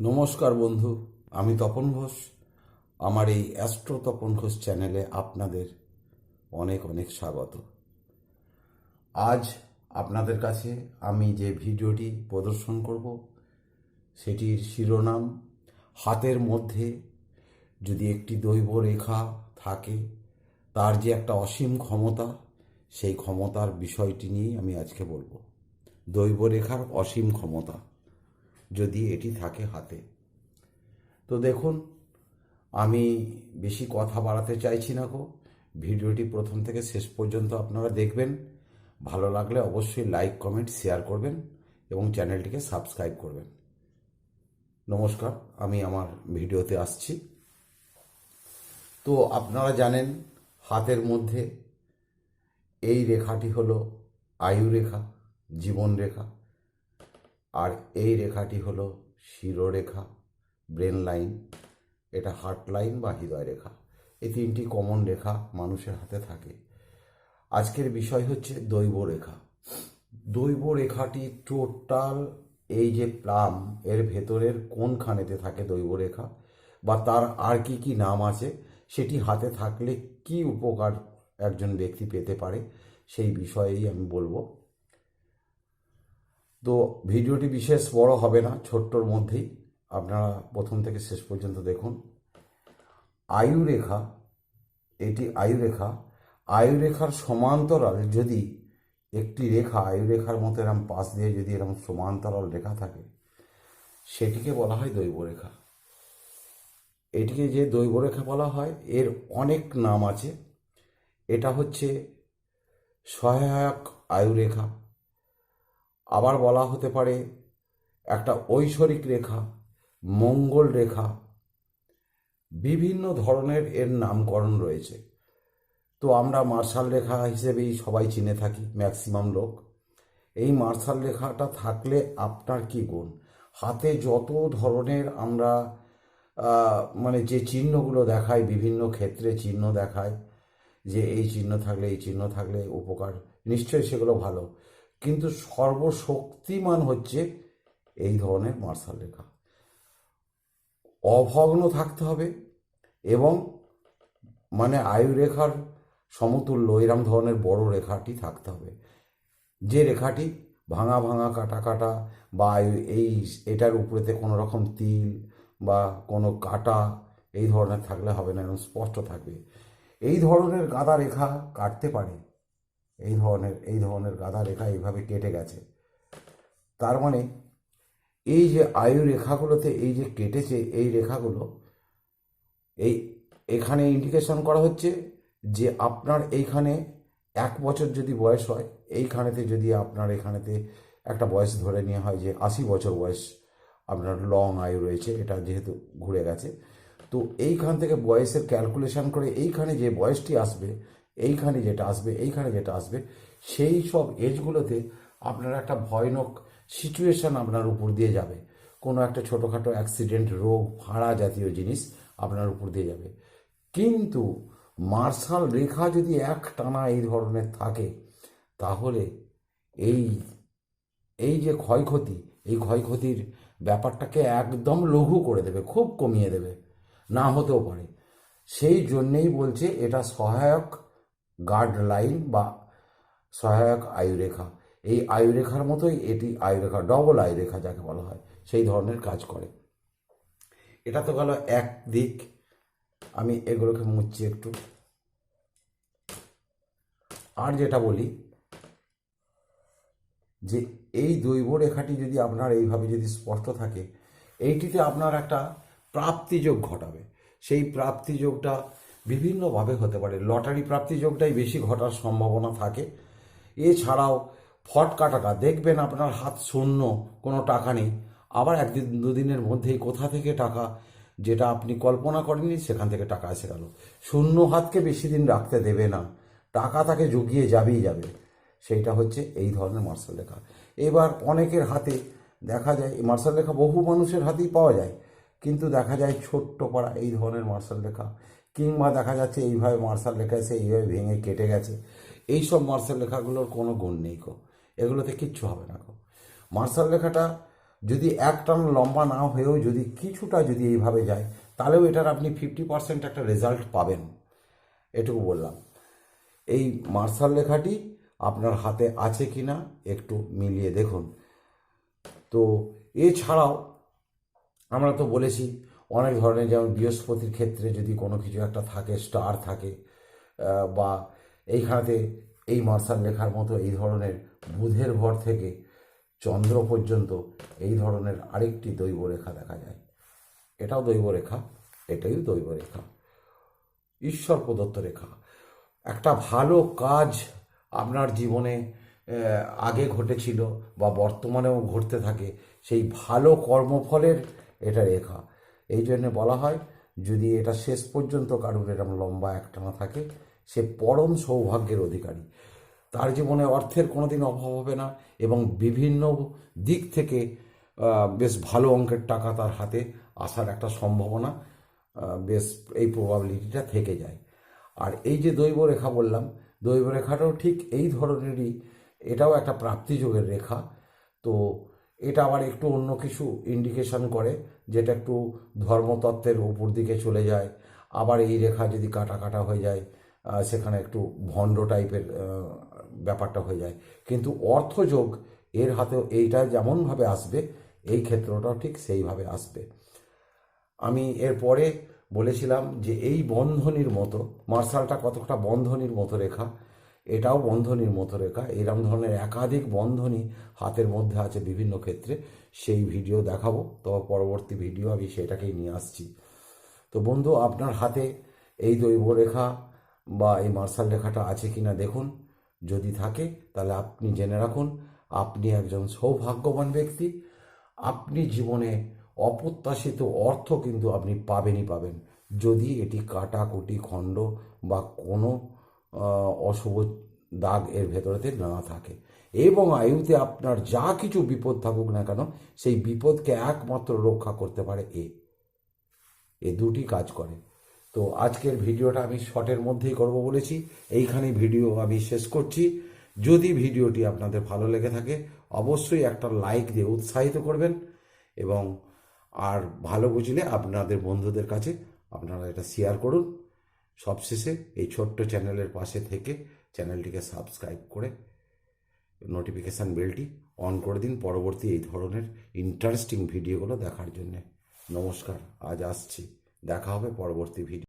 নমস্কার বন্ধু, আমি তপন ঘোষ। আমার এই অ্যাস্ট্রো তপন ঘোষ চ্যানেলে আপনাদের অনেক অনেক স্বাগত। আজ আপনাদের কাছে আমি যে ভিডিওটি প্রদর্শন করব, সেটির শিরোনাম, হাতের মধ্যে যদি একটি দৈব রেখা থাকে, তার যে একটা অসীম ক্ষমতা, সেই ক্ষমতার বিষয়টি নিয়েই আমি আজকে বলব। দৈব রেখার অসীম ক্ষমতা। যদি এটি থাকে হাতে। তো দেখুন, আমি বেশি কথা বাড়াতে চাইছি না গো। ভিডিওটি প্রথম থেকে শেষ পর্যন্ত আপনারা দেখবেন। ভালো লাগলে অবশ্যই লাইক, কমেন্ট, শেয়ার করবেন এবং চ্যানেলটিকে সাবস্ক্রাইব করবেন। নমস্কার, আমি আমার ভিডিওতে আসছি। তো আপনারা জানেন, হাতের মধ্যে এই রেখাটি হলো আয়ু রেখা, জীবন রেখা। আর এই রেখাটি হলো শিরোরেখা ব্রেন লাইন এটা হার্ট লাইন বা হৃদয় রেখা। এই তিনটি কমন রেখা মানুষের হাতে থাকে। আজকের বিষয় হচ্ছে দৈব রেখা। দৈব রেখাটি টোটাল এই যে প্লাম, এর ভেতরের কোনখানেতে থাকে দৈব রেখা বা তার আর কি কি নাম আছে, সেটি হাতে থাকলে কি উপকার একজন ব্যক্তি পেতে পারে, সেই বিষয়েই আমি বলব। তো ভিডিওটি বিশেষ বড় হবে না, ছোট্টর মধ্যেই। আপনারা প্রথম থেকে শেষ পর্যন্ত দেখুন। আয়ু রেখা এটি আয়ু রেখা আয়ু রেখার সমান্তরাল যদি একটি রেখা আয়ু রেখার মতো এরম পাশ দিয়ে যদি এরকম সমান্তরাল রেখা থাকে, সেটিকে বলা হয় দৈব রেখা এটিকে যে দৈব রেখা বলা হয়, এর অনেক নাম আছে। এটা হচ্ছে সহায়ক আয়ু রেখা আবার বলা হতে পারে একটা ঐশ্বরিক রেখা, মঙ্গল রেখা, বিভিন্ন ধরনের এর নামকরণ রয়েছে। তো আমরা মার্শাল রেখা হিসেবেই সবাই চিনে থাকি, ম্যাক্সিমাম লোক। এই মার্শাল রেখাটা থাকলে আপনার কি গুণ? হাতে যত ধরনের আমরা মানে যে চিহ্নগুলো দেখায় বিভিন্ন ক্ষেত্রে চিহ্ন দেখায় যে এই চিহ্ন থাকলে এই চিহ্ন থাকলে উপকার, নিশ্চয়ই সেগুলো ভালো। কিন্তু সর্বশক্তিমান হচ্ছে এই ধরনের মার্শাল রেখা অভগ্ন থাকতে হবে এবং মানে আয়ু রেখার সমতুল্য এরম ধরনের বড় রেখাটি থাকতে হবে। যে রেখাটি ভাঙা ভাঙা কাটা কাটা বা এই এটার উপরেতে কোনো রকম তিল বা কোনো কাটা এই ধরনের থাকলে হবে না এবং স্পষ্ট থাকবে। এই ধরনের গাদা রেখা কাটতে পারে এই ধরনের এই ধরনের গাদা রেখা এইভাবে কেটে গেছে। তার মানে এই যে আয়ু রেখাগুলোতে এই যে কেটেছে, এই রেখাগুলো, এই, এখানে ইন্ডিকেশন করা হচ্ছে যে আপনার এইখানে এক বছর যদি বয়স হয়, এইখানেতে যদি আপনার এখানেতে একটা বয়স ধরে নেওয়া হয় যে আশি বছর বয়স আপনার লং আয়ু রয়েছে, এটা যেহেতু ঘুরে গেছে, তো এইখান থেকে বয়সের ক্যালকুলেশন করে এইখানে যে বয়সটি আসবে এইখানে যেটা আসবে, এইখানে যেটা আসবে, সেই সব এজগুলোতে আপনার একটা ভয়ানক সিচুয়েশন আপনার উপর দিয়ে যাবে। কোনো একটা ছোটোখাটো অ্যাক্সিডেন্ট রোগ, ভাড়া জাতীয় জিনিস আপনার উপর দিয়ে যাবে। কিন্তু মার্শাল রেখা যদি এক টানা এই ধরনের থাকে, তাহলে এই এই যে ক্ষয়ক্ষতি, এই ক্ষয়ক্ষতির ব্যাপারটাকে একদম লঘু করে দেবে, খুব কমিয়ে দেবে। না হতেও পারে। সেই জন্যেই বলছে এটা সহায়ক গার্ড লাইন বা সহায়ক আয়ুরেখা। এই আয়ুরেখার মতোই এটি আয়ুরেখা ডবল আয়ুরেখা যাকে বলা হয়, সেই ধরনের কাজ করে। এটা তো গেল এক দিক। আমি এগুলোকে মুচ্ছি একটু। আর যেটা বলি, যে এই দৈব রেখাটি যদি আপনার এইভাবে যদি স্পষ্ট থাকে, এইটিতে আপনার একটা প্রাপ্তিযোগ ঘটাবে। সেই প্রাপ্তিযোগটা বিভিন্নভাবে হতে পারে। লটারি প্রাপ্তিযোগটাই বেশি ঘটার সম্ভাবনা থাকে। এছাড়াও ফটকা টাকা দেখবেন আপনার হাত শূন্য, কোনো টাকা নেই। আবার একদিন, দুদিনের মধ্যেই কোথা থেকে টাকা যেটা আপনি কল্পনা করেননি, সেখান থেকে টাকা এসে গেল। শূন্য হাতকে বেশি দিন রাখতে দেবে না। টাকা তাকে জুগিয়ে যাবেই যাবে। সেইটা হচ্ছে এই ধরনের মার্শাল লেখা। এবার অনেকের হাতে দেখা যায়, এই মার্শাল লেখা বহু মানুষের হাতেই পাওয়া যায়। কিন্তু দেখা যায় ছোট্ট পাড়া, এই ধরনের মার্শাল লেখা। কিংবা দেখা যাচ্ছে এইভাবে মার্শাল লেখা এসে এইভাবে ভেঙে কেটে গেছে। এই সব মার্শাল লেখাগুলোর কোনো গুণ নেই কো এগুলোতে কিচ্ছু হবে না কো মার্শাল লেখাটা যদি এক টান লম্বা না হয়েও যদি কিছুটা যদি এইভাবে যায়, তাহলেও এটার আপনি ফিফটি পার্সেন্ট একটা রেজাল্ট পাবেন। এটুকু বললাম। এই মার্শাল লেখাটি আপনার হাতে আছে কি না একটু মিলিয়ে দেখুন। তো এছাড়াও আমরা তো বলেছি অনেক ধরনের যেমন বৃহস্পতির ক্ষেত্রে যদি কোনো কিছু একটা থাকে স্টার থাকে বা এইখানেতে এই মার্শাল লেখার মতো এই ধরনের বুধের ঘর থেকে চন্দ্র পর্যন্ত এই ধরনের আরেকটি দৈব রেখা দেখা যায়। এটাও দৈব রেখা, এটাই দৈব রেখা। ঈশ্বর প্রদত্ত রেখা। একটা ভালো কাজ আপনার জীবনে আগে ঘটেছিল বা বর্তমানেও ঘটতে থাকে, সেই ভালো কর্মফলের এটা রেখা। এই জন্য বলা হয়, যদি এটা শেষ পর্যন্ত কারুর এরকম লম্বা একটানা থাকে, সে পরম সৌভাগ্যের অধিকারী। তার জীবনে অর্থের কোনোদিন অভাব হবে না এবং বিভিন্ন দিক থেকে বেশ ভালো অঙ্কের টাকা তার হাতে আসার একটা সম্ভাবনা বেশ এই প্রবাবিলিটিটা থেকে যায়। আর এই যে দৈব রেখা বললাম, দৈব রেখাটাও ঠিক এই ধরনেরই, এটাও একটা প্রাপ্তিযোগের রেখা। তো এটা আবার একটু অন্য কিছু ইন্ডিকেশন করে, যেটা একটু ধর্মতত্ত্বের উপর দিকে চলে যায়। আবার এই রেখা যদি কাটা কাটা হয়ে যায় সেখানে একটু ভণ্ড টাইপের ব্যাপারটা হয়ে যায়। কিন্তু অর্থযোগ এর হাতেও এইটা যেমনভাবে আসবে, এই ক্ষেত্রটাও ঠিক সেইভাবে আসবে। আমি এরপরে বলেছিলাম যে এই বন্ধনীর মতো, মার্শালটা কতটা বন্ধনীর মতো রেখা এটাও বন্ধনীর মতো রেখা এরম ধরনের একাধিক বন্ধনী হাতের মধ্যে আছে বিভিন্ন ক্ষেত্রে। সেই ভিডিও দেখাবো। তো পরবর্তী ভিডিও আমি সেটাকেই নিয়ে আসছি। তো বন্ধু, আপনার হাতে এই দৈব রেখা বা এই মার্শাল রেখাটা আছে কিনা দেখুন। যদি থাকে, তাহলে আপনি জেনে রাখুন, আপনি একজন সৌভাগ্যবান ব্যক্তি। আপনি জীবনে অপ্রত্যাশিত অর্থ কিন্তু আপনি পাবেনই পাবেন। যদি এটি কাটাকুটি, খণ্ড বা কোনো অশুভ দাগ এর ভেতরেতে না থাকে। এবং আয়ুতে আপনার যা কিছু বিপদ থাকুক না কেন, সেই বিপদকে একমাত্র রক্ষা করতে পারে এ। এ দুটি কাজ করে। তো আজকের ভিডিওটা আমি শর্টের মধ্যেই করব বলেছি। এইখানে ভিডিও আমি শেষ করছি। যদি ভিডিওটি আপনাদের ভালো লেগে থাকে, অবশ্যই একটা লাইক দিয়ে উৎসাহিত করবেন এবং আর ভালো বুঝলে আপনাদের বন্ধুদের কাছে আপনারা এটা শেয়ার করুন। সবশেষে এই ছোট্ট চ্যানেলের পাশে থেকে চ্যানেলটিকে সাবস্ক্রাইব করে নোটিফিকেশান বেলটি অন করে দিন পরবর্তী এই ধরনের ইন্টারেস্টিং ভিডিওগুলো দেখার জন্যে। নমস্কার, আজ আসছি। দেখা হবে পরবর্তী ভিডিও